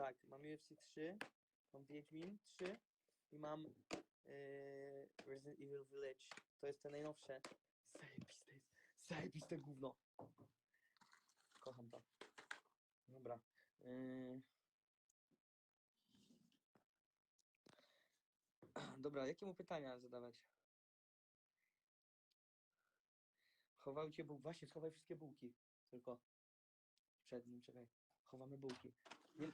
tak, mam UFC 3, mam Wiedźmin 3 i mam yy, Resident Evil Village. To jest te najnowsze. Zajebiste jest. Zajebiste gówno. Kocham to. Dobra. Yy... Dobra, jakie mu pytania zadawać? Chowajcie bułki. Właśnie, schowaj wszystkie bułki. Tylko przed nim, czekaj. Chowamy bułki. Nie,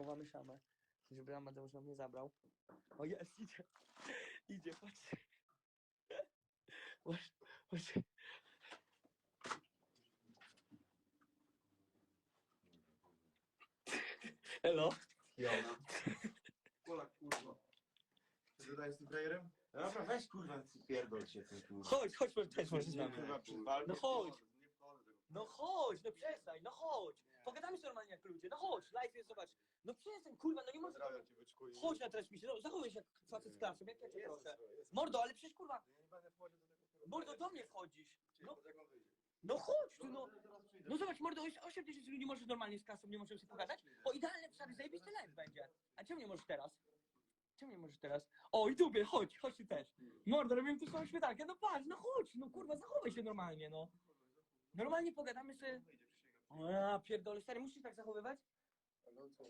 chowamy szamę, żeby Amadeusz nam nie zabrał. O jest, idzie. Idzie, patrz. Patrz, patrz. Hello. Jona. Ola, kurwa. Ty dodajesz tym frajerem? Dobra, weź kurwa, pierdol się tym kurwa. Chodź, chodź, z Nie, nami. kurwa, przed walką. No chodź. Nie wchodzę tego. No chodź, no przestań, no chodź. Normalnie jak ludzie, no chodź, live jest, zobacz. No przestań, kurwa, no nie możesz... Pozdrawiam cię, byczku. i- Chodź na transmisję, no zachowuj się jak facet z klasy, jak ja cię proszę. Mordo, ale przecież kurwa, Ja nie będę wchodził do tego. kurwa. mordo, do mnie wchodzisz. No, pod jak on wyjdzie. no chodź tu, no. Przyjdę. No zobacz, mordo, jest 8 tysięcy ludzi, możesz normalnie z kasą, nie możemy sobie pogadać? O, idealny, stary, zajebisty live będzie. A czemu nie możesz teraz? Czemu nie możesz teraz? O, i tubie, chodź, chodź ty też. Mordo, robimy tu samą śmietankę, no patrz, no chodź, no kurwa, zachowaj się normalnie, no. Normalnie pogadamy sobie... A, pierdolę, stary, musisz tak zachowywać?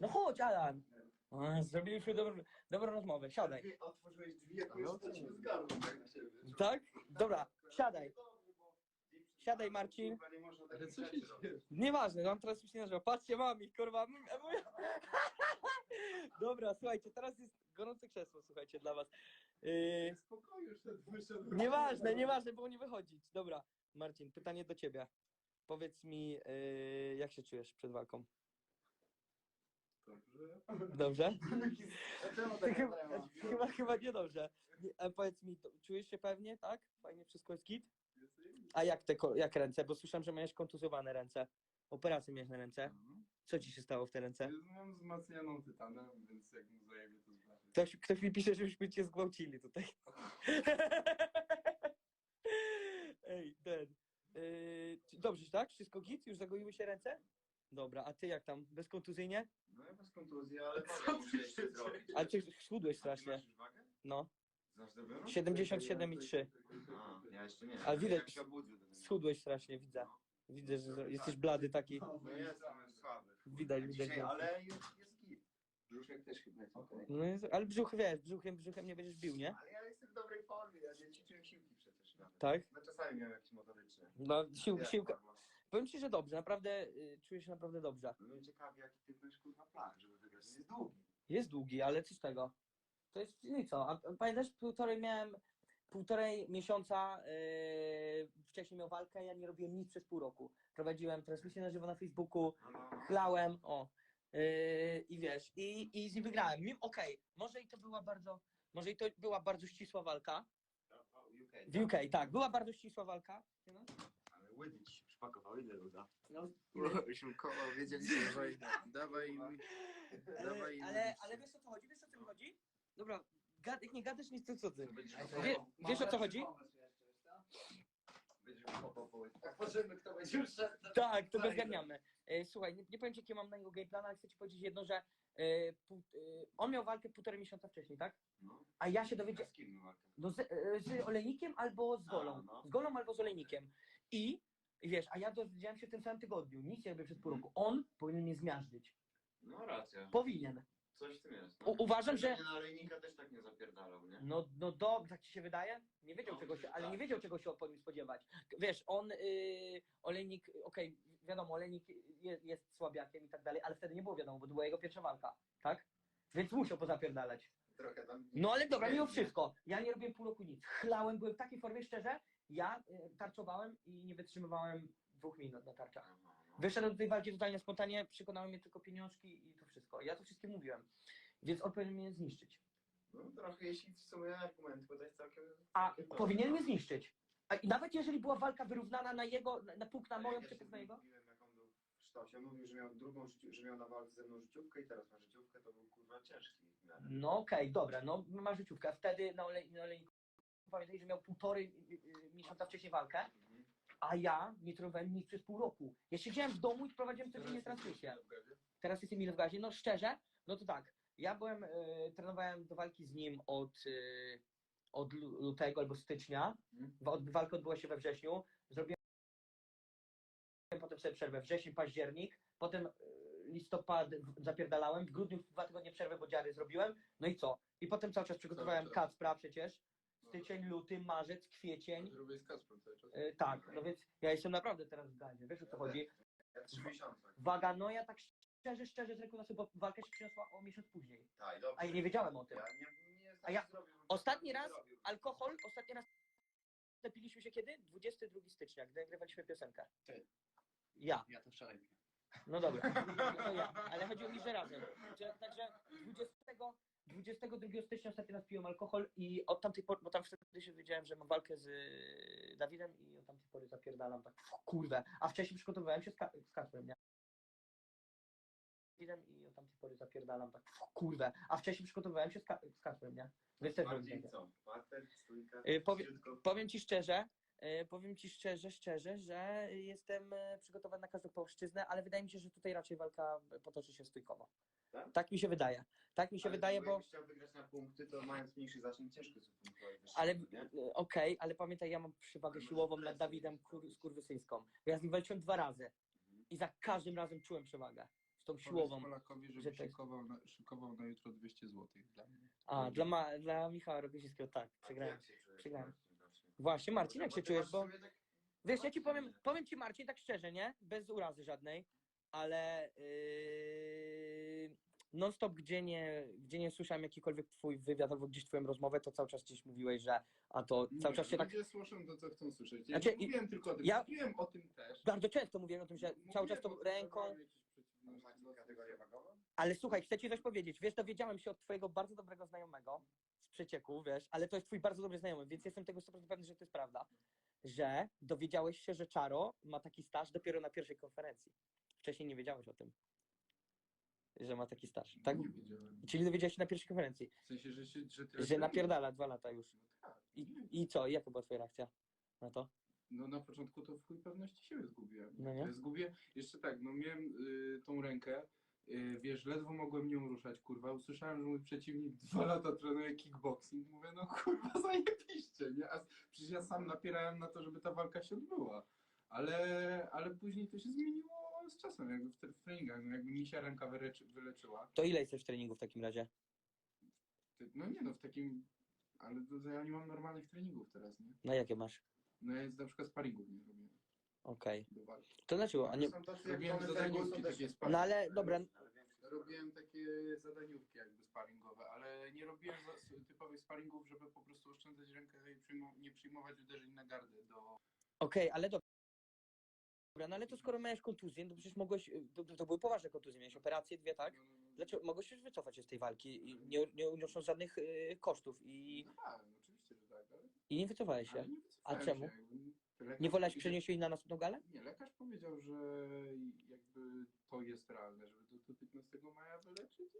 No chodź, Alan. A, zrobiliśmy dobrą, dobrą rozmowę, siadaj. Otworzyłeś drzwi, jak już z gardłem, tak na siebie. Tak? Dobra, siadaj. Siadaj, Marcin. Nie można Ale takich co się rzeczy robić. dzieje? Nieważne, mam teraz już nie nazywa. Patrzcie, mam ich, kurwa. mm, moja- Dobra, słuchajcie, teraz jest gorące krzesło, słuchajcie, dla was. Yy, Spokojnie, już ten wyszedł. nieważne, nieważne, było nie wychodzić. Dobra, Marcin, pytanie do ciebie. Powiedz mi, yy, jak się czujesz przed walką? Dobrze. Dobrze? Czemu tak chyba, chyba, chyba niedobrze. Nie, A powiedz mi, to, czujesz się pewnie, tak? Fajnie wszystko jest git? A jak te, ko- jak ręce? Bo słyszałem, że miałeś kontuzjowane ręce. Operację miałeś na ręce. Mhm. Co ci się stało w te ręce? Mam wzmacnianą tytanem, więc jak mu zajebie, to zobaczę. Ktoś, ktoś mi pisze, żebyśmy cię zgwałcili tutaj. Ej, ten. Yy, dobrze, tak? Wszystko git? Już zagoiły się ręce? Dobra, a ty jak tam? Bezkontuzyjnie? No ja bez kontuzji, ale Co muszę się jeszcze zrobić? Ale ty schudłeś A ty strasznie. masz już wagę? No, Znasz dopiero? 77,3. A, ja jeszcze nie. Ale widać- się obudzę, będzie. Schudłeś strasznie, widzę. Widzę, że jesteś blady taki. No jestem słaby. Widać, widać. Dzisiaj, ale jest, jest git. Brzuszek też chyba jest okej. No, jest- ale brzuch, wiesz, brzuchem, brzuchem nie będziesz bił, nie? Ale ja jestem w dobrej formie, ja nie ćwiczyłem siłki Tak? No czasami miałem jakieś motoryczne. No, sił, Jak siłka. tam? Powiem ci, że dobrze, naprawdę y, czuję się naprawdę dobrze. No i ciekawie, jaki ty masz kurwa plan, żeby wygrać. Jest długi. Jest długi, ale co z tego? To jest, no i co? A, a pamiętasz, półtorej miałem, półtorej miesiąca yy, wcześniej miał walkę, ja nie robiłem nic przez pół roku. Prowadziłem transmisję na żywo na Facebooku, No, no, no. chlałem, o. Yy, I wiesz, i, i z nim wygrałem. Mim- Okej, może i to była bardzo, może i to była bardzo ścisła walka. W UK, tak, była bardzo ścisła walka. No, Ale łydy się przypakowały, ile luda. no, Byśmy koło wiedzieliśmy, że dawaj mi. Dawaj im ale, ale wiesz o co chodzi? Wiesz o co chodzi? Dobra, gad, jak nie gadasz, nic to co ty. Wie, wiesz o co chodzi? Będziesz kopał po patrzymy, kto będzie już szedł. Tak, to Tak. go zgarniamy. E, słuchaj, nie, nie powiem ci, jakie mam na niego game plan, ale chcę ci powiedzieć jedno, że e, pół, e, on miał walkę półtorej miesiąca wcześniej, tak? No. A ja się dowiedziałem Z kim walkę? no, z, e, z olejnikiem albo z golą. A, no. Z golą albo z olejnikiem. I i wiesz, a ja dowiedziałem się w tym samym tygodniu, nic jakby przez pół Mhm. roku. On powinien mnie zmiażdżyć. No racja. Powinien. Coś w tym jest. U, uważam, że. Na olejnika też tak nie zapierdalał, nie? No, no dobrze, tak ci się wydaje? Nie wiedział No, czego się, ale tak. nie wiedział czego się po nim spodziewać. Wiesz, on, y, olejnik, okej, wiadomo, olejnik je, jest słabiakiem i tak dalej, ale wtedy nie było wiadomo, bo to była jego pierwsza walka, tak? Więc musiał pozapierdalać. Trochę tam... No ale dobra, mimo wszystko, ja nie robiłem pół roku nic. Chlałem, byłem w takiej formie, szczerze, ja y, tarczowałem i nie wytrzymywałem dwóch minut na tarczach. Aha. Wyszedłem do tej walki totalnie spontanicznie, przekonały mnie tylko pieniążki i to wszystko. Ja to wszystkim mówiłem. Więc on powinien mnie zniszczyć. No trochę, jeśli w sumie argument, bo to jest całkiem... A całkiem powinien mnie zniszczyć. A i nawet jeżeli była walka wyrównana na jego, na, na punkt na Ale moją, ja na jego? w sztosie, mówił, że miał drugą że miał na walce ze mną życiówkę i teraz ma życiówkę, to był kurwa ciężki. No okej, dobra, no ma życiówkę. Wtedy na, olej, na olejniku pamiętaj, że miał półtorej y, y, miesiąca wcześniej walkę. A ja nie trenowałem nic przez pół roku. Ja siedziałem w domu i prowadziłem codziennie transmisję. Teraz jestem ile w gazie? No szczerze, no to tak. Ja byłem, e, trenowałem do walki z nim od, e, od lu- lutego albo stycznia. Od- Walka odbyła się we wrześniu. Zrobiłem potem sobie przerwę. Wrzesień, październik. Potem e, listopad zapierdalałem. W grudniu dwa tygodnie przerwy, bo dziary zrobiłem. No i co? I potem cały czas przygotowałem. Kacpra przecież. Styczeń, luty, marzec, kwiecień. Zrobię z Kasprem cały czas. E, tak, no więc ja jestem naprawdę teraz w gazie. Wiesz o co chodzi? Ja trzy miesiące. Waga, no ja tak szczerze, szczerze z sobie, bo walka się przyniosła o miesiąc później. Tak, dobrze. A ja nie wiedziałem o tym. Ja nie, nie A ja- zrobił, bym ostatni tak raz- nie zrobił. Alkohol, ostatni raz napiliśmy się kiedy? 22 stycznia, gdy nagrywaliśmy piosenkę. Ty. Ja. Ja to wczoraj. No dobra, no to ja. Ale chodziło mi, że razem. Że, także 20, 22 stycznia ostatni raz piłem alkohol i od tamtej pory, bo tam wtedy się wiedziałem, że mam walkę z y, Dawidem i od tamtej pory zapierdalam tak, kurwę. A wcześniej przygotowywałem się z, Ka- z Kacprem, nie? Dawidem I od tamtej pory zapierdalam tak, kurwę. A wcześniej przygotowywałem się z, Ka- z Kacprem, nie? Więc też Bardziej co? Stójka, Y, powie- Powiem ci szczerze, y, powiem ci szczerze, szczerze, że jestem przygotowany na każdą płaszczyznę, ale wydaje mi się, że tutaj raczej walka potoczy się stójkowo. Tak? Tak mi się wydaje. Tak mi się Ale wydaje, bo Jakbyś chciał wygrać na punkty, to mając mniejszy zasięg, ciężko wyższy, ale y, okej, ale pamiętaj, ja mam przewagę siłową nad Dawidem kur, tak. Skurwysyńską. Ja z nim walczyłem dwa razy Mhm. i za każdym razem czułem przewagę. Z tą Powiedz siłową. Polakowi, że żeby jest- szykował na, szykował na jutro 200 zł dla mnie. A, dla, ma, dla Michała Rogozickiego tak, przegrałem. przegrałem. Właśnie? Marcin, jak się czujesz? masz Bo tak- Wiesz, ja ci powiem, powiem ci Marcin tak szczerze, nie? Bez urazy żadnej, ale yy, non stop, gdzie nie, gdzie nie słyszałem jakikolwiek twój wywiad albo gdzieś twoją rozmowę, to cały czas gdzieś mówiłeś, że a to cały czas się tak Ludzie słyszą to, co chcą słyszeć. Ja Znaczy, nie mówiłem tylko o tym, ja- mówiłem o tym też. bardzo często mówiłem o tym, że Mówiłem cały czas tą ręką, ale słuchaj, chcę ci coś powiedzieć, wiesz, dowiedziałem się od twojego bardzo dobrego znajomego z przecieku, wiesz, ale to jest twój bardzo dobry znajomy, więc jestem tego 100% pewny, że to jest prawda, że dowiedziałeś się, że Czaro ma taki staż dopiero na pierwszej konferencji. Wcześniej nie wiedziałeś o tym, że ma taki staż, tak? Nie wiedziałem. Czyli dowiedziałeś się na pierwszej konferencji, W sensie, że się... Że, tyle że napierdala dwa lata już. No tak. I, I co? Jaka była twoja reakcja na to? No na początku to w chuj pewności siebie zgubiłem. No nie? Zgubię, jeszcze tak, no miałem y, tą rękę, y, wiesz, ledwo mogłem nią ruszać, kurwa. Usłyszałem, że mój przeciwnik dwa lata trenuje kickboxing. Mówię, no kurwa, zajebiście, nie? A przecież ja sam napierałem na to, żeby ta walka się odbyła. Ale, ale później to się zmieniło z czasem, jakby w, treningach. No jakby mi się ręka wyleczy, wyleczyła. To ile jesteś w treningu w takim razie? Ty- No nie no, w takim... Ale to, to ja nie mam normalnych treningów teraz, nie? No jakie masz? No ja na przykład sparingów nie robię Okej. do walki. To dlaczego? A nie... Są tacy jak Robiłem Tony zadaniówki takie sparring. No ale dobra, Robiłem takie zadaniówki jakby sparingowe, ale nie robiłem za- typowych sparingów, żeby po prostu oszczędzać rękę i nie przyjmować uderzeń na gardę do... okej, ale dobra. Dobra, no ale to skoro miałeś kontuzję, to przecież mogłeś, y, to, to były poważne kontuzje, miałeś operacje dwie, tak? No, no, no, Dlaczego mogłeś już wycofać się z tej walki i nie, nie uniosąc żadnych y, kosztów i, No tak, no oczywiście, że tak, ale, i nie wycofałeś ale się? nie A wycofałem czemu? Się. Lekarz Nie wolałeś powiedział- przenieść jej na następną galę? Nie, lekarz powiedział, że jakby to jest realne, żeby do, do 15 maja wyleczyć.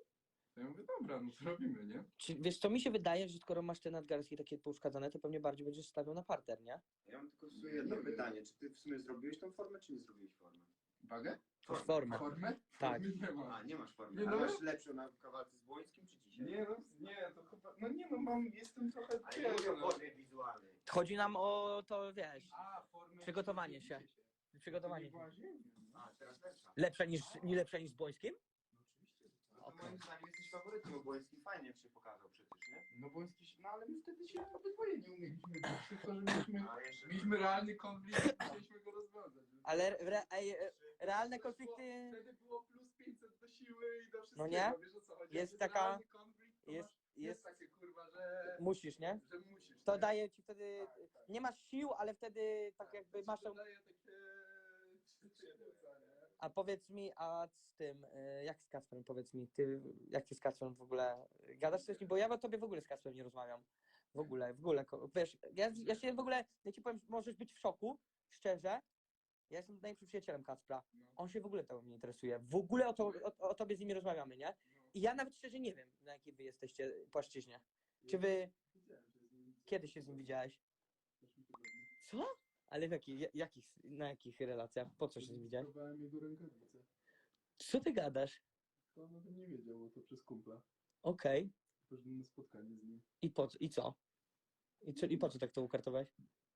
Ja mówię, dobra, no to robimy, nie? Czy, wiesz co, mi się wydaje, że skoro masz te nadgarstki takie pouszkadzane, to pewnie bardziej będziesz stawiał na parter, nie? Ja mam tylko w sumie jedno Nie wiem. pytanie. Czy ty w sumie zrobiłeś tą formę, czy nie zrobiłeś formy? Wagę? Masz formę. Formę? Tak. Formy nie ma. A, nie masz formy. Nie, A no. masz lepszą na kawalce z Błońskim, czy dzisiaj? Nie, no, nie, to chyba, no nie no, mam, jestem trochę Ale nie mówię ciężko. o formie wizualnej. Chodzi nam o to, wiesz, A, formę... Przygotowanie się. przygotowanie. A, teraz lepsza. Lepsze niż, nie lepsze niż z Bońskim? No tak. No to moim zdaniem jesteś faworytem, bo Błoński fajnie się pokazał przecież, nie? No bo jesteś, no ale my wtedy się obydwoje nie umieliśmy bić, tylko że mieliśmy, A jeszcze... mieliśmy realny konflikt i chcieliśmy go rozwiązać. Ale re, ej, e, realne Wtedy było- konflikty Wtedy było plus 500 do siły i do wszystkiego, No nie? wiesz o co chodzi. Jest Jak jest taka- realny konflikt, to jest, masz, jest jest, takie kurwa, że, musisz, nie? że musisz. To nie? daje ci wtedy, Tak, tak. nie masz sił, ale wtedy tak jakby to ci masz tą... daje takie nie? A powiedz mi, a z tym, e, jak z Kacprem, powiedz mi, ty, jak ty z Kacprem w ogóle gadasz coś, bo ja o tobie w ogóle z Kacprem nie rozmawiam. W ogóle, w ogóle, wiesz, ja, ja się w ogóle, ja ci powiem, możesz być w szoku, szczerze, ja jestem najlepszym przyjacielem Kacpra, No, on się w ogóle tobą nie interesuje, w ogóle o, to, o, o tobie z nimi rozmawiamy, nie? no. I ja nawet szczerze nie wiem, na jakiej wy jesteście płaszczyźnie. Czy wy, kiedy się z nim widziałeś? Co? Ale w jakich, jakich, na jakich relacjach? Po co się widziałeś? Próbowałem jego rękawice. Co ty gadasz? To on o tym nie wiedział, bo to przez kumpla. Okej. Poszedłem na spotkanie z nim. I po co? I co? I, co? I po co tak to ukartowałeś?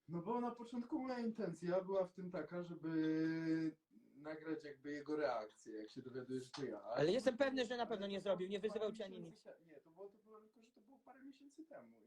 No bo na początku moja intencja była w tym taka, żeby nagrać jakby jego reakcję, jak się dowiaduje, że to ja. Ale jestem pewny, że na pewno nie zrobił, nie wyzywał cię ani nic. Nie, to było, to było tylko, że to było parę miesięcy temu.